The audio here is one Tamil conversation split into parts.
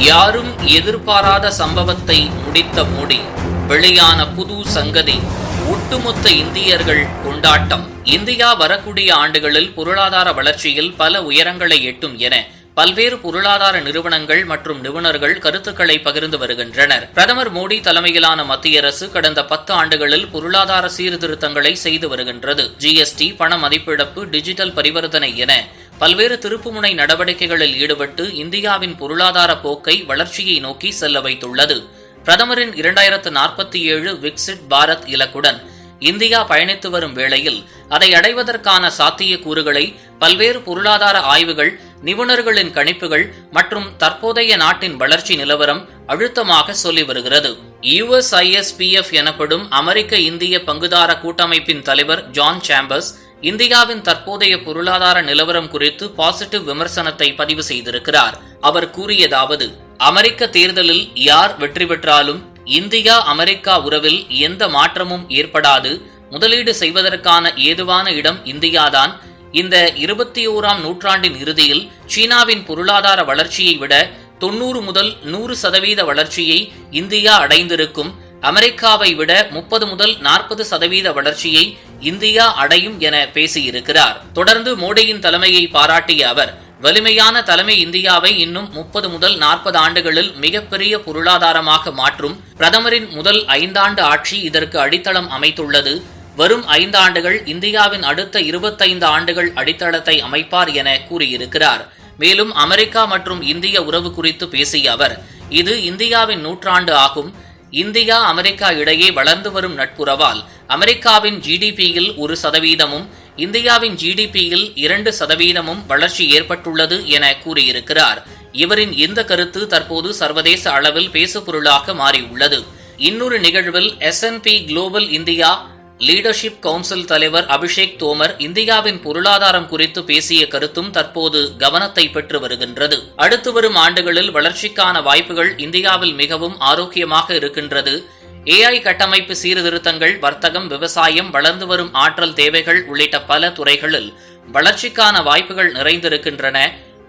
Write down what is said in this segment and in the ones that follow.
யாரும் எதிர்பாராத சம்பவத்தை முடித்த மோடி வெளியான புது சங்கதி ஒட்டுமொத்த இந்தியர்கள் கொண்டாட்டம். இந்தியா வரக்கூடிய ஆண்டுகளில் பொருளாதார வளர்ச்சியில் பல உயரங்களை எட்டும் என பல்வேறு பொருளாதார நிறுவனங்கள் மற்றும் நிபுணர்கள் கருத்துக்களை பகிர்ந்து வருகின்றனர். பிரதமர் மோடி தலைமையிலான மத்திய அரசு கடந்த பத்து ஆண்டுகளில் பொருளாதார சீர்திருத்தங்களை செய்து வருகின்றது. ஜிஎஸ்டி பண மதிப்பிழப்பு டிஜிட்டல் பரிவர்த்தனை என பல்வேறு திருப்புமுனை நடவடிக்கைகளில் ஈடுபட்டு இந்தியாவின் பொருளாதார போக்கை வளர்ச்சியை நோக்கி செல்ல வைத்துள்ளது. பிரதமரின் இரண்டாயிரத்து நாற்பத்தி ஏழு விக்சிட் பாரத் இலக்குடன் இந்தியா பயணித்து வரும் வேளையில் அதை அடைவதற்கான சாத்தியக்கூறுகளை பல்வேறு பொருளாதார ஆய்வுகள் நிபுணர்களின் கணிப்புகள் மற்றும் தற்போதைய நாட்டின் வளர்ச்சி நிலவரம் அழுத்தமாக சொல்லி வருகிறது. யுஎஸ்ஐஎஸ்பிஎஃப் எனப்படும் அமெரிக்க இந்திய பங்குதார கூட்டமைப்பின் தலைவர் ஜான் சாம்பர்ஸ் இந்தியாவின் தற்போதைய பொருளாதார நிலவரம் குறித்து பாசிட்டிவ் விமர்சனத்தை பதிவு செய்திருக்கிறார். அவர் கூறியதாவது அமெரிக்க தேர்தலில் யார் வெற்றி பெற்றாலும் இந்தியா அமெரிக்கா உறவில் எந்த மாற்றமும் ஏற்படாது. முதலீடு செய்வதற்கான ஏதுவான இடம் இந்தியாதான். இந்த இருபத்தி ஓராம் நூற்றாண்டின் இறுதியில் சீனாவின் பொருளாதார வளர்ச்சியை விட தொன்னூறு முதல் நூறு சதவீத வளர்ச்சியை இந்தியா அடைந்திருக்கும். அமெரிக்காவை விட முப்பது முதல் நாற்பது சதவீத வளர்ச்சியை இந்தியா அடையும் என பேசியிருக்கிறார். தொடர்ந்து மோடியின் தலைமையை பாராட்டிய அவர் வலிமையான தலைமை இந்தியாவை இன்னும் முப்பது முதல் நாற்பது ஆண்டுகளில் மிகப்பெரிய பொருளாதாரமாக மாற்றும் பிரதமரின் முதல் ஐந்தாண்டு ஆட்சி இதற்கு அடித்தளம் அமைத்துள்ளது. வரும் ஐந்தாண்டுகள் இந்தியாவின் அடுத்த இருபத்தைந்து ஆண்டுகள் அடித்தளத்தை அமைப்பார் என கூறியிருக்கிறார். மேலும் அமெரிக்கா மற்றும் இந்திய உறவு குறித்து பேசிய அவர் இது இந்தியாவின் நூற்றாண்டு ஆகும். இந்தியா அமெரிக்கா இடையே வளர்ந்து வரும் நட்புறவால் அமெரிக்காவின் ஜிடிபியில் ஒரு சதவீதமும் இந்தியாவின் ஜிடிபியில் இரண்டு சதவீதமும் வளர்ச்சி ஏற்பட்டுள்ளது என கூறியிருக்கிறார். இவரின் இந்த கருத்து தற்போது சர்வதேச அளவில் பேசுபொருளாக மாறியுள்ளது. இன்னொரு நிகழ்வில் SNP global India leadership council தலைவர் அபிஷேக் தோமர் இந்தியாவின் பொருளாதாரம் குறித்து பேசிய கருத்தும் தற்போது கவனத்தை பெற்று வருகின்றது. அடுத்து வரும் ஆண்டுகளில் வளர்ச்சிக்கான வாய்ப்புகள் இந்தியாவில் மிகவும் ஆரோக்கியமாக இருக்கின்றது. ஏஐ கட்டமைப்பு சீர்திருத்தங்கள் வர்த்தகம் விவசாயம் வளர்ந்து வரும் ஆற்றல் தேவைகள் உள்ளிட்ட பல துறைகளில் வளர்ச்சிக்கான வாய்ப்புகள் நிறைந்திருக்கின்றன.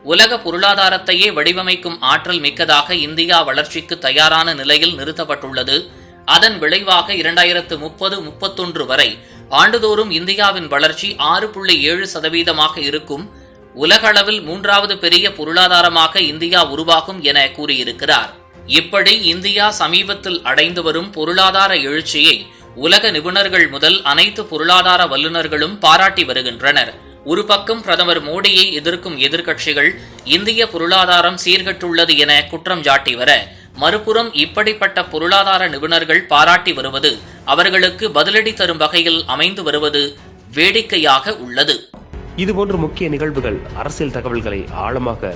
உலக பொருளாதாரத்தையே வடிவமைக்கும் ஆற்றல் மிக்கதாக இந்தியா வளர்ச்சிக்கு தயாரான நிலையில் நிறுத்தப்பட்டுள்ளது. அதன் விளைவாக இரண்டாயிரத்து முப்பது முப்பத்தொன்று வரை ஆண்டுதோறும் இந்தியாவின் வளர்ச்சி ஆறு புள்ளி ஏழு சதவீதமாக இருக்கும். உலகளவில் மூன்றாவது பெரிய பொருளாதாரமாக இந்தியா உருவாகும் என கூறியிருக்கிறார். இப்படி இந்தியா சமீபத்தில் அடைந்து வரும் பொருளாதார எழுச்சியை உலக நிபுணர்கள் முதல் அனைத்து பொருளாதார வல்லுநர்களும் பாராட்டி வருகின்றனர். ஒரு பக்கம் பிரதமர் மோடியை எதிர்க்கும் எதிர்க்கட்சிகள் இந்திய பொருளாதாரம் சீர்கட்டுள்ளது என குற்றம் சாட்டி வர மறுபுறம் இப்படிப்பட்ட பொருளாதார நிபுணர்கள் பாராட்டி வருவது அவர்களுக்கு பதிலடி தரும் வகையில் அமைந்து வருவது வேடிக்கையாக உள்ளது. இதுபோன்ற முக்கிய நிகழ்வுகள் அரசியல் தகவல்களை ஆழமாக